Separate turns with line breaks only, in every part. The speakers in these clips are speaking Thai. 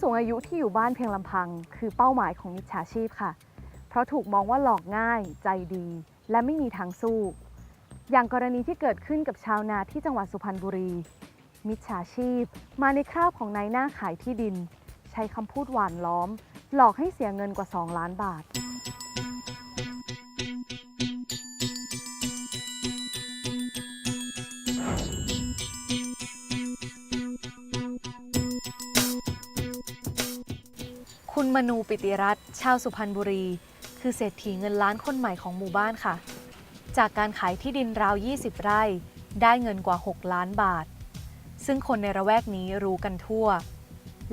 สูงอายุที่อยู่บ้านเพียงลำพัง คือเป้าหมายของมิจฉาชีพค่ะ เพราะถูกมองว่าหลอกง่าย ใจดี และไม่มีทางสู้ อย่างกรณีที่เกิดขึ้นกับชาวนาที่จังหวัดสุพรรณบุรี มิจฉาชีพ มาในคราบของนายหน้าขายที่ดิน ใช้คำพูดหวานล้อม หลอกให้เสียเงินกว่า 2 ล้านบาท คุณมนูปิติรัตน์ชาวสุพรรณบุรี คือเศรษฐีเงินล้านคนใหม่ของหมู่บ้านค่ะ จากการขายที่ดินราว 20 ไร่ ได้เงินกว่า 6 ล้านบาท ซึ่งคนในระแวกนี้รู้กันทั่ว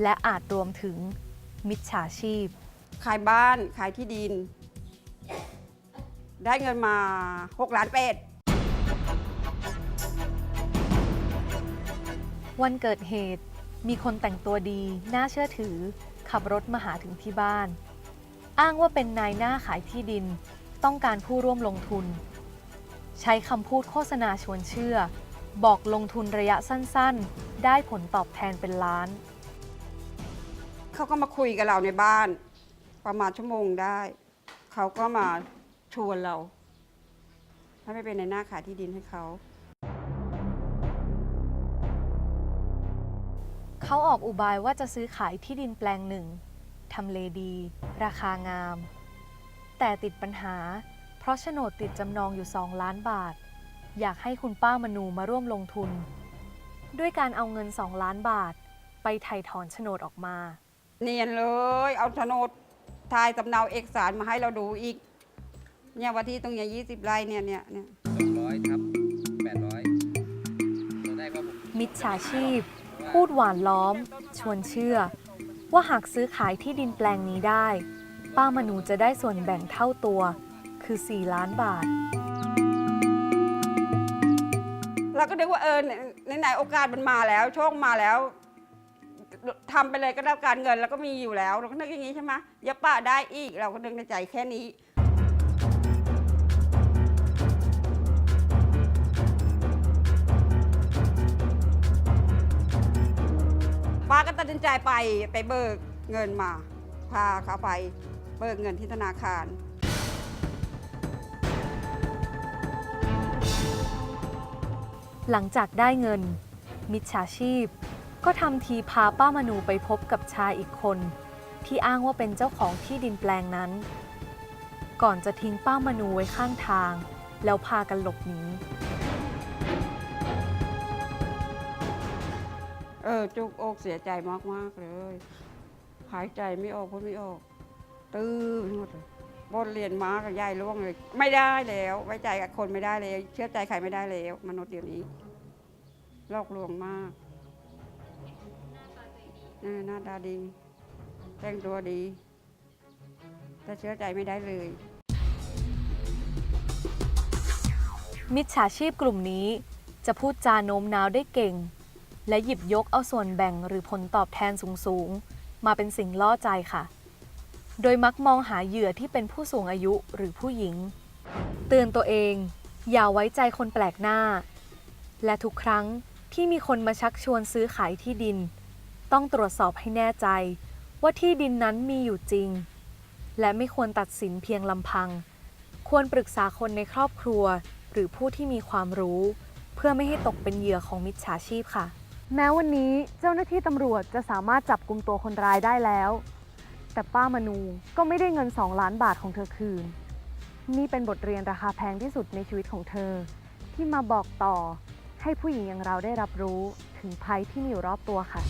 และอาจรวมถึงมิจฉาชีพ
ขายบ้านขายที่ดิน ได้เงินมา 6 ล้านเป็ด
วันเกิดเหตุมีคนแต่งตัวดี น่าเชื่อถือ ขับรถมาหาถึงที่บ้าน อ้างว่าเป็นนายหน้าขายที่ดิน ต้องการผู้ร่วมลงทุน ใช้คำพูดโฆษณาชวนเชื่อ บอกลงทุนระยะสั้นๆ ได้ผลตอบแทนเป็นล้าน
เขาก็มาคุยกับเราในบ้าน ประมาณชั่วโมงได้ เขาก็มาชวนเราให้ไปเป็นในหน้าขายที่ดินให้เขา
เขาออกอุบายว่าจะซื้อขายที่ดินแปลงหนึ่งทำเลดี ราคางาม แต่ติดปัญหา เพราะโฉนดติดจำนองอยู่2ล้านบาท อยากให้คุณป้ามนูมาร่วมลงทุน ด้วยการเอาเงิน2ล้านบาท ไปไถ่ถอนโฉนดออกมา
เนียนเลย เอาโฉนดทายสำเนาเอกสารมาให้เราดูอีก เนี่ยวันที่ตรงเนี้ยี่สิบไร่เนี่ยเนี่ยเนี่ย
สองร้อยทับแปดร้อยเราได้ว่าผม
มิจฉาชีพ พูดหวานล้อม ชวนเชื่อ ว่าหากซื้อขายที่ดินแปลงนี้ได้ ป้ามนูจะได้ส่วนแบ่งเท่าตัว คือ 4 ล้านบาท
เราก็นึกว่าเออในไหนๆโอกาสมันมาแล้ว โชคมาแล้วทำไปเลยก็แล้การเงินแล้วก็มีอยู่แล้ว เราก็นึกอย่างนี้ใช่ไหมอย่าป้าได้อีก เราก็นึกในใจแค่นี้ ตัดสินใจไปไปเบิกเงินมา พาเขาไปเบิกเงินที่ธนาคาร
หลังจากได้เงิน มิจฉาชีพ ก็ทำทีพาป้ามนูไปพบกับชายอีกคน ที่อ้างว่าเป็นเจ้าของที่ดินแปลงนั้น ก่อนจะทิ้งป้ามนูไว้ข้างทาง แล้วพากันหลบหนี
ออจุกอกเสียใจมากมากเลย หายใจไม่ออกพูดไม่ออก ตื้อไปหมดเลยบทเรียนมากับยายล่วงเลย ไม่ได้แล้ว ไว้ใจกับคนไม่ได้เลยเชื่อใจใครไม่ได้แล้ว มนุษย์เดี๋ยวนี้ลอกลวงมากหน้าตาดีแต่งตัวดีแต่เชื่อใจไม่ได้เลย
มิจฉาชีพกลุ่มนี้จะพูดจาโน้มน้าวได้เก่ง และหยิบยกเอาส่วนแบ่งหรือผลตอบแทนสูงๆ มาเป็นสิ่งล่อใจค่ะ โดยมักมองหาเหยื่อที่เป็นผู้สูงอายุหรือผู้หญิง เตือนตัวเอง อย่าไว้ใจคนแปลกหน้า และทุกครั้งที่มีคนมาชักชวนซื้อขายที่ดิน ต้องตรวจสอบให้แน่ใจ ว่าที่ดินนั้นมีอยู่จริง และไม่ควรตัดสินเพียงลำพัง ควรปรึกษาคนในครอบครัว หรือผู้ที่มีความรู้ เพื่อไม่ให้ตกเป็นเหยื่อของมิจฉาชีพค่ะ แม้วันนี้เจ้าหน้าที่ตำรวจจะสามารถจับกลุ่มตัวคนร้ายได้แล้ว แต่ป้ามนูก็ไม่ได้เงิน 2 ล้านบาทของเธอคืน นี่เป็นบทเรียนราคาแพงที่สุดในชีวิตของเธอ ที่มาบอกต่อให้ผู้หญิงอย่างเราได้รับรู้ถึงภัยที่มีอยู่รอบตัวค่ะ